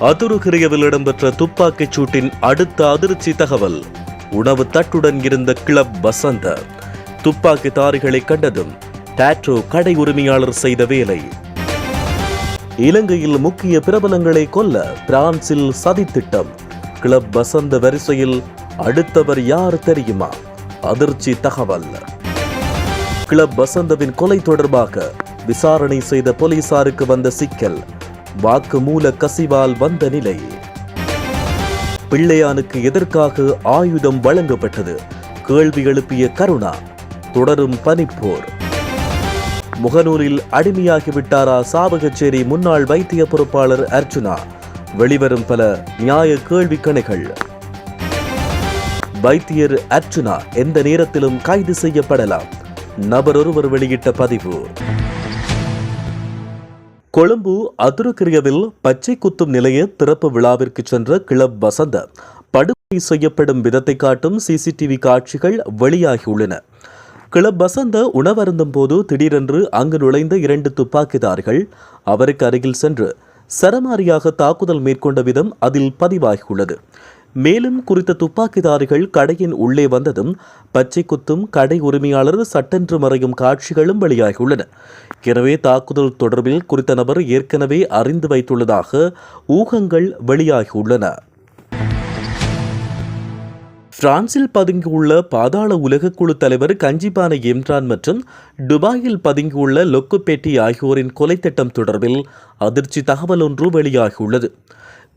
அதுருகிரியவில் இடம்பெற்ற துப்பாக்கிச் சூட்டின் அடுத்த அதிர்ச்சி தகவல். உணவு தட்டுடன் இருந்த கிளப் வசந்த துப்பாக்கிதாரிகளை கண்டதும் டாட்ரோ கடை உரிமையாளர் செய்த வேலை. இலங்கையில் முக்கிய பிரபலங்களை கொல்ல பிரான்சில் சதித்திட்டம் கிளப் வசந்த வரிசையில் அடுத்தவர் யார் தெரியுமா? அதிர்ச்சி தகவல். கிளப் வசந்தவின் கொலை தொடர்பாக விசாரணை செய்த போலீசாருக்கு வந்த சிக்கல். வாக்குமூல கசிவால் வந்த நிலை. பிள்ளையானுக்கு எதற்காக ஆயுதம் வழங்கப்பட்டது? கேள்வி எழுப்பிய கருணா தொடரும் பனிப்போர். முகநூலில் அடிமையாகிவிட்டாரா சாவகச்சேரி முன்னாள் வைத்திய பொறுப்பாளர் அர்ச்சுனா வெளிவரும் பல நியாய கேள்வி கணைகள். வைத்தியர் அர்ச்சுனா எந்த நேரத்திலும் கைது செய்யப்படலாம்? நபர் ஒருவர் வெளியிட்ட பதிவு. கொழும்பு அதுருக்கிரியவில் பச்சை குத்தும் நிலைய திறப்பு விழாவிற்கு சென்ற கிளப் வசந்த படுகொலை செய்யப்படும் விதத்தை காட்டும் சிசிடிவி காட்சிகள் வெளியாகியுள்ளன. கிளப் வசந்த உணவருந்தும் போது திடீரென்று அங்கு நுழைந்த இரண்டு துப்பாக்கிதார்கள் அவருக்கு அருகில் சென்று சரமாரியாக தாக்குதல் மேற்கொண்ட விதம் அதில் பதிவாகியுள்ளது. மேலும் குறித்த துப்பாக்கிதாரிகள் கடையின் உள்ளே வந்ததும் பச்சை குத்தும் கடை உரிமையாளர் சட்டென்று மறையும் காட்சிகளும் வெளியாகியுள்ளன. எனவே தாக்குதல் தொடர்பில் குறித்த நபர் ஏற்கனவே அறிந்து வைத்துள்ளதாக ஊகங்கள் வெளியாகியுள்ளன. பிரான்சில் பதுங்கியுள்ள பாதாள உலகக்குழு தலைவர் கஞ்சிபான இம்ரான் மற்றும் துபாயில் பதுங்கியுள்ள லொக்குப்பேட்டி ஆகியோரின் கொலை திட்டம் தொடர்பில் அதிர்ச்சி தகவல் ஒன்று வெளியாகியுள்ளது.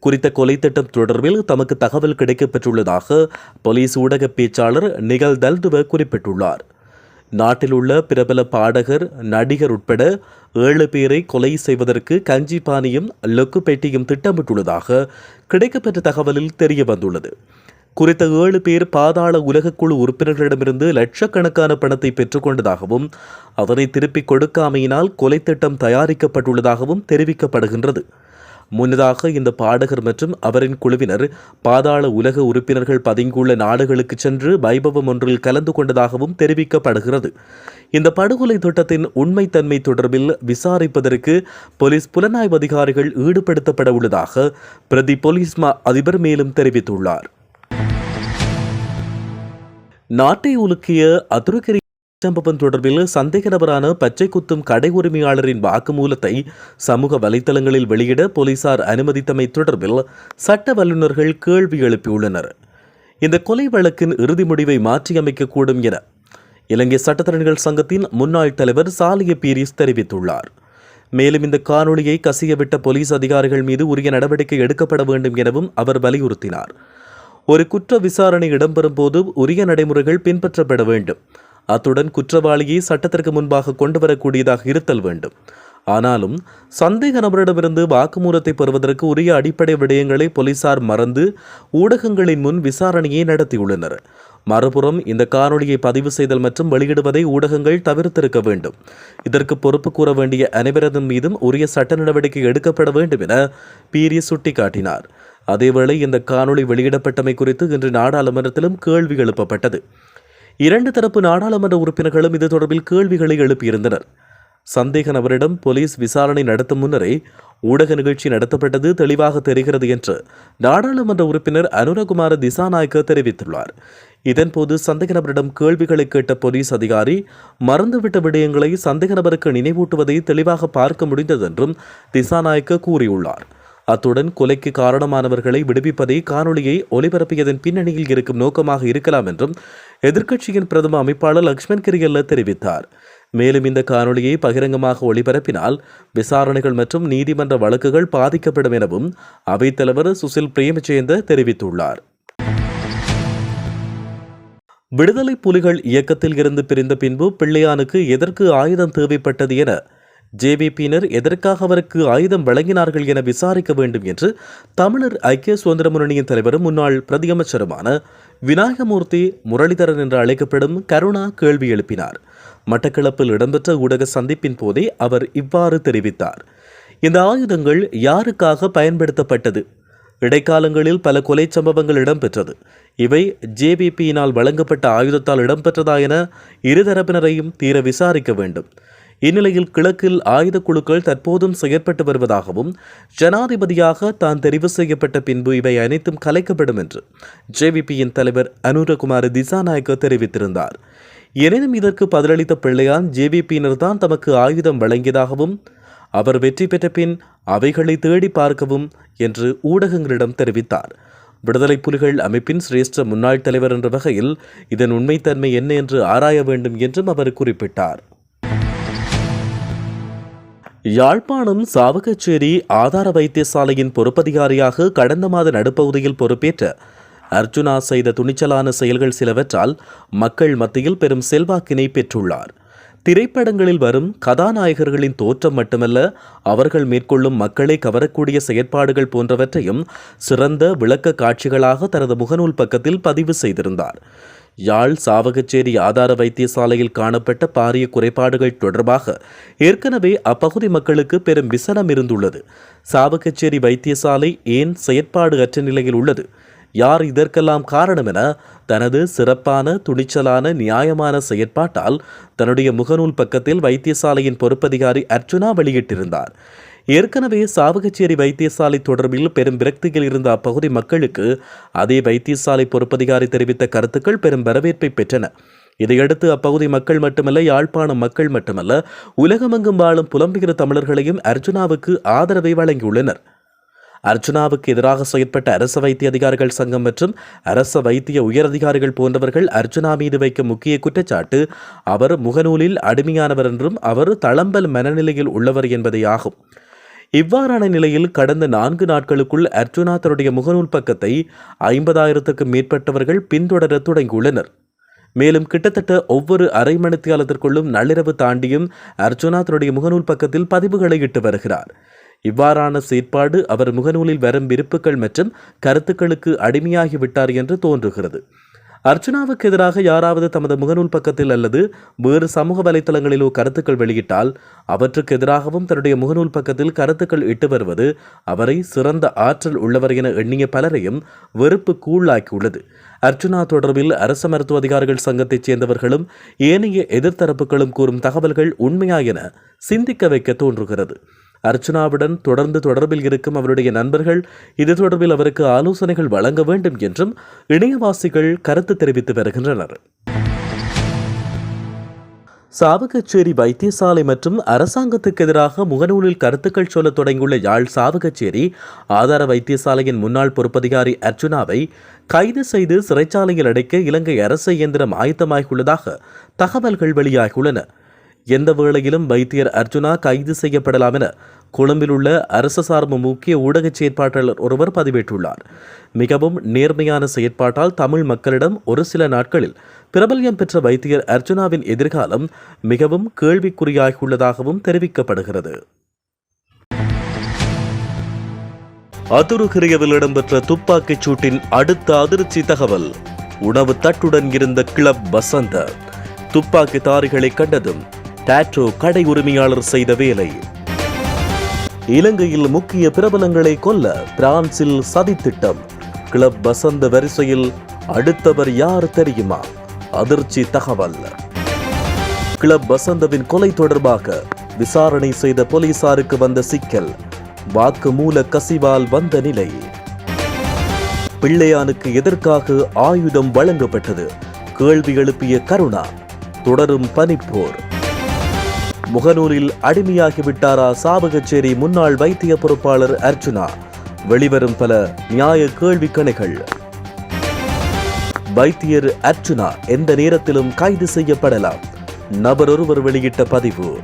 குறித்த கொலை திட்டம் தொடர்பில் தமக்கு தகவல் கிடைக்கப்பெற்றுள்ளதாக போலீஸ் ஊடக பேச்சாளர் நிகழ் தல்துவ குறிப்பிட்டுள்ளார். நாட்டில் உள்ள பிரபல பாடகர் நடிகர் உட்பட ஏழு பேரை கொலை செய்வதற்கு கஞ்சி பானியும் லொக்கு பெட்டியும் திட்டமிட்டுள்ளதாக கிடைக்கப்பெற்ற தகவலில் தெரிய வந்துள்ளது குறித்த ஏழு பேர் பாதாள உலகக்குழு உறுப்பினர்களிடமிருந்து லட்சக்கணக்கான பணத்தை பெற்றுக்கொண்டதாகவும் அதனை திருப்பிக் கொடுக்காமையினால் கொலை திட்டம் தயாரிக்கப்பட்டுள்ளதாகவும் தெரிவிக்கப்படுகின்றது. முன்னதாக இந்த பாடகர் மற்றும் அவரின் குழுவினர் பாதாள உலக உறுப்பினர்கள் பதுங்கியுள்ள நாடுகளுக்கு சென்று வைபவம் ஒன்றில் கலந்து கொண்டதாகவும் தெரிவிக்கப்படுகிறது. இந்த படுகொலை திட்டத்தின் உண்மைத்தன்மை தொடர்பில் விசாரிப்பதற்கு போலீஸ் புலனாய்வு அதிகாரிகள் ஈடுபடுத்தப்பட உள்ளதாக பிரதி போலீஸ் மா அதிபர் மேலும் தெரிவித்துள்ளார். நாட்டை உலுக்கிய அதுருகிரி சம்பவம் தொடர்பில் சந்தேக நபரான பச்சை குத்தும் கடை உரிமையாளரின் வாக்குமூலத்தை சமூக வலைதளங்களில் வெளியிட போலீசார் அனுமதித்தமை தொடர்பில் சட்ட வல்லுநர்கள் கேள்வி எழுப்பியுள்ளனர். இந்த கொலை வழக்கின் இறுதி முடிவை மாற்றியமைக்கக்கூடும் என இலங்கை சட்டத்தரணிகள் சங்கத்தின் முன்னாள் தலைவர் சாலிய பீரிஸ் தெரிவித்துள்ளார். மேலும் இந்த காணொளியை கசியவிட்ட போலீஸ் அதிகாரிகள் மீது உரிய நடவடிக்கை எடுக்கப்பட வேண்டும் எனவும் அவர் வலியுறுத்தினார். ஒரு குற்ற விசாரணை இடம்பெறும் போது உரிய நடைமுறைகள் பின்பற்றப்பட வேண்டும். அத்துடன் குற்றவாளியை சட்டத்திற்கு முன்பாக கொண்டு வரக்கூடியதாக இருத்தல் வேண்டும். ஆனாலும் சந்தேக நபரிடமிருந்து வாக்குமூலத்தை பெறுவதற்கு உரிய அடிப்படை விடயங்களை போலீசார் மறந்து ஊடகங்களின் முன் விசாரணையை நடத்தியுள்ளனர். மறுபுறம் இந்த காணொளியை பதிவு செய்தல் மற்றும் வெளியிடுவதை ஊடகங்கள் தவிர்த்திருக்க வேண்டும். இதற்கு பொறுப்பு கூற வேண்டிய அனைவரதும் மீதும் உரிய சட்ட நடவடிக்கை எடுக்கப்பட வேண்டும் என பீரி சுட்டிக்காட்டினார். அதேவேளை இந்த காணொளி வெளியிடப்பட்டமை குறித்து இன்று நாடாளுமன்றத்திலும் கேள்வி எழுப்பப்பட்டது. இரண்டு தரப்பு நாடாளுமன்ற உறுப்பினர்களும் இது தொடர்பில் கேள்விகளை எழுப்பியிருந்தனர். சந்தேக நபரிடம் போலீஸ் விசாரணை நடத்தும் முன்னரே ஊடக நிகழ்ச்சி நடத்தப்பட்டது தெளிவாக தெரிகிறது என்று நாடாளுமன்ற உறுப்பினர் அனுரகுமார திசாநாயக்க தெரிவித்துள்ளார். இதன்போது சந்தேக நபரிடம் கேள்விகளை கேட்ட போலீஸ் அதிகாரி மறந்துவிட்ட விடயங்களை சந்தேக நபருக்கு நினைவூட்டுவதை தெளிவாக பார்க்க முடிந்தது என்றும் திசாநாயக்க கூறியுள்ளார். அத்துடன் கொலைக்கு காரணமானவர்களை விடுவிப்பதை காணொளியை ஒலிபரப்பியதன் பின்னணியில் இருக்கும் நோக்கமாக இருக்கலாம் என்றும் எதிர்க்கட்சியின் பிரதம அமைப்பாளர் லக்ஷ்மண் கிரியல்ல தெரிவித்தார். மேலும் இந்த காணொளியை பகிரங்கமாக ஒளிபரப்பினால் விசாரணைகள் மற்றும் நீதிமன்ற வழக்குகள் பாதிக்கப்படும் எனவும் அவைத்தலைவர் சுசில் பிரேமச்சேந்த தெரிவித்துள்ளார். விடுதலை புலிகள் இயக்கத்தில் இருந்து பிரிந்த பின்பு பிள்ளையானுக்கு எதற்கு ஆயுதம் தேவைப்பட்டது என ஜேவிபியினர் எதற்காக அவருக்கு ஆயுதம் வழங்கினார்கள் என விசாரிக்க வேண்டும் என்று தமிழர் ஐக்கிய சுதந்திர முன்னணியின் தலைவரும் முன்னாள் பிரதியமைச்சருமான விநாயகமூர்த்தி முரளிதரன் என்று அழைக்கப்படும் கருணா கேள்வி எழுப்பினார். மட்டக்களப்பில் இடம்பெற்ற ஊடக சந்திப்பின் போதே அவர் இவ்வாறு தெரிவித்தார். இந்த ஆயுதங்கள் யாருக்காக பயன்படுத்தப்பட்டது? இடைக்காலங்களில் பல கொலை சம்பவங்கள் இடம்பெற்றது. இவை ஜேபிபியினால் வழங்கப்பட்ட ஆயுதத்தால் இடம்பெற்றதா என இருதரப்பினரையும் தீர விசாரிக்க வேண்டும். இந்நிலையில் கிழக்கில் ஆயுத குழுக்கள் தற்போதும் செயற்பட்டு வருவதாகவும் ஜனாதிபதியாக தான் தெரிவு செய்யப்பட்ட பின்பு இவை அனைத்தும் கலைக்கப்படும் என்று ஜேவிபியின் தலைவர் அனுரகுமார் திசாநாயக்க தெரிவித்திருந்தார். எனினும் இதற்கு பதிலளித்த பிள்ளையான் ஜேவிபியினர் தான் தமக்கு ஆயுதம் வழங்கியதாகவும் அவர் வெற்றி பெற்ற பின் அவைகளை தேடி பார்க்கவும் என்று ஊடகங்களிடம் தெரிவித்தார். விடுதலை புலிகள் அமைப்பின் சிரேஷ்ட முன்னாள் தலைவர் என்ற வகையில் இதன் உண்மைத்தன்மை என்ன என்று ஆராய வேண்டும் என்றும் அவர் குறிப்பிட்டார். யாழ்ப்பாணம் சாவகச்சேரி ஆதார வைத்தியசாலையின் பொறுப்பதிகாரியாக கடந்த மாத நடுப்பகுதியில் பொறுப்பேற்ற அர்ஜுனா செய்த துணிச்சலான செயல்கள் சிலவற்றால் மக்கள் மத்தியில் பெரும் செல்வாக்கினை பெற்றுள்ளார். திரைப்படங்களில் வரும் கதாநாயகர்களின் தோற்றம் மட்டுமல்ல அவர்கள் மேற்கொள்ளும் மக்களை கவரக்கூடிய செயற்பாடுகள் போன்றவற்றையும் சிறந்த விளக்க காட்சிகளாக தனது முகநூல் பக்கத்தில் பதிவு செய்திருந்தார். யாழ் சாவகச்சேரி ஆதார வைத்தியசாலையில் காணப்பட்ட பாரிய குறைபாடுகள் தொடர்பாக ஏற்கனவே அப்பகுதி மக்களுக்கு பெரும் விசனம் இருந்துள்ளது. சாவகச்சேரி வைத்தியசாலை ஏன் செயற்பாடு அற்ற நிலையில் உள்ளது? யார் இதற்கெல்லாம் காரணம் என தனது சிறப்பான துணிச்சலான நியாயமான செயற்பாட்டால் தன்னுடைய முகநூல் பக்கத்தில் வைத்தியசாலையின் பொறுப்பதிகாரி அர்ச்சுனா வெளியிட்டிருந்தார். ஏற்கனவே சாவகச்சேரி வைத்தியசாலை தொடர்பில் பெரும் விரக்தியில் இருந்த அப்பகுதி மக்களுக்கு அதே வைத்தியசாலை பொறுப்பதிகாரி தெரிவித்த கருத்துக்கள் பெரும் வரவேற்பை பெற்றன. இதையடுத்து அப்பகுதி மக்கள் மட்டுமல்ல யாழ்ப்பாணம் மக்கள் மட்டுமல்ல உலகமெங்கும் வாழும் புலம்பெயர் தமிழர்களையும் அர்ஜுனாவுக்கு ஆதரவை வழங்கியுள்ளனர். அர்ஜுனாவுக்கு எதிராக செயற்பட்ட அரச வைத்திய அதிகாரிகள் சங்கம் மற்றும் அரச வைத்திய உயரதிகாரிகள் போன்றவர்கள் அர்ஜுனா மீது வைக்கும் முக்கிய குற்றச்சாட்டு அவர் முகநூலில் அடிமையானவர் என்றும் அவர் தளம்பல் மனநிலையில் உள்ளவர் என்பதே ஆகும் இவ்வாறான நிலையில் கடந்த நான்கு நாட்களுக்குள் அர்ஜுனா தன்னுடைய முகநூல் பக்கத்தை ஐம்பதாயிரத்துக்கும் மேற்பட்டவர்கள் பின்தொடர தொடங்கியுள்ளனர். மேலும் கிட்டத்தட்ட ஒவ்வொரு அரை மணித்தியாலத்திற்குள்ளும் நள்ளிரவு தாண்டியும் அர்ஜுனா தன்னுடைய முகநூல் பக்கத்தில் பதிவுகளை இட்டு வருகிறார். இவ்வாறான செயற்பாடு அவர் முகநூலில் வரும் விருப்புகள் மற்றும் கருத்துக்களுக்கு அடிமையாகிவிட்டார் என்று தோன்றுகிறது. அர்ச்சனாவுக்கு எதிராக யாராவது தமது முகநூல் பக்கத்தில் அல்லது வேறு சமூக வலைத்தளங்களிலோ கருத்துக்கள் வெளியிட்டால் அவற்றுக்கு எதிராகவும் தன்னுடைய முகநூல் பக்கத்தில் கருத்துக்கள் இட்டு வருவது அவரை சிறந்த ஆற்றல் உள்ளவர் என எண்ணிய பலரையும் வெறுப்பு கூழாக்கியுள்ளது. அர்ச்சுனா தொடர்பில் அரச மருத்துவ அதிகாரிகள் சங்கத்தைச் சேர்ந்தவர்களும் ஏனைய எதிர்த்தரப்புகளும் கூறும் தகவல்கள் உண்மையா என சிந்திக்க வைக்க தோன்றுகிறது. அர்ச்சனாவுடன் தொடர்ந்து தொடர்பில் இருக்கும் அவருடைய நண்பர்கள் இது தொடர்பில் அவருக்கு ஆலோசனைகள் வழங்க வேண்டும் என்றும் இணையவாசிகள் கருத்து தெரிவித்து வருகின்றனர். சாவகச்சேரி வைத்தியசாலை மற்றும் அரசாங்கத்துக்கு எதிராக முகநூலில் கருத்துக்கள் சொல்ல தொடங்கியுள்ள யாழ் சாவகச்சேரி ஆதார வைத்தியசாலையின் முன்னாள் பொறுப்பதிகாரி அர்ஜுனாவை கைது செய்து சிறைச்சாலையில் அடைக்க இலங்கை அரசு இயந்திரம் ஆயத்தமாகியுள்ளதாக தகவல்கள் வெளியாகியுள்ளன. எந்த வேளையிலும் வைத்தியர் அர்ஜுனா கைது செய்யப்படலாம் என கொழும்பில் உள்ள அரசு சார்பு முக்கிய ஊடக செயற்பாட்டாளர் ஒருவர் பதிவிட்டுள்ளார் மிகவும் நேர்மையான செயற்பாட்டால் தமிழ் மக்களிடம் ஒரு சில நாட்களில் பிரபல்யம் பெற்ற வைத்தியர் அர்ஜுனாவின் எதிர்காலம் மிகவும் கேள்விக்குறியாகியுள்ளதாகவும் தெரிவிக்கப்படுகிறது. அதுருகிரியவில் இடம்பெற்ற துப்பாக்கிச் சூட்டின் அடுத்த அதிர்ச்சி தகவல். உணவு தட்டுடன் இருந்த கிளப் வசந்த. துப்பாக்கிதாரிகளை கண்டதும் டாட்டோ கடை உரிமையாளர் செய்த வேலை. இலங்கையில் முக்கிய பிரபலங்களை கொல்ல பிரான்சில் சதித்திட்டம் கிளப் வசந்த வரிசையில் அடுத்தவர் யார் தெரியுமா? அதிர்ச்சி தகவல். கிளப் வசந்தவின் கொலை தொடர்பாக விசாரணை செய்த போலீசாருக்கு வந்த சிக்கல். வாக்கு மூல கசிவால் வந்த நிலை. பிள்ளையானுக்கு எதற்காக ஆயுதம் வழங்கப்பட்டது? கேள்வி எழுப்பிய கருணா. தொடரும் பனிப்போர். முகநூலில் அடிமையாகிவிட்டாரா சாவகச்சேரி முன்னாள் வைத்திய பொறுப்பாளர் அர்ச்சுனா வெளிவரும் பல நியாய கேள்வி கணைகள் வைத்தியர் அர்ச்சுனா எந்த நேரத்திலும் கைது செய்யப்படலாம். நபர் ஒருவர் வெளியிட்ட பதிவு.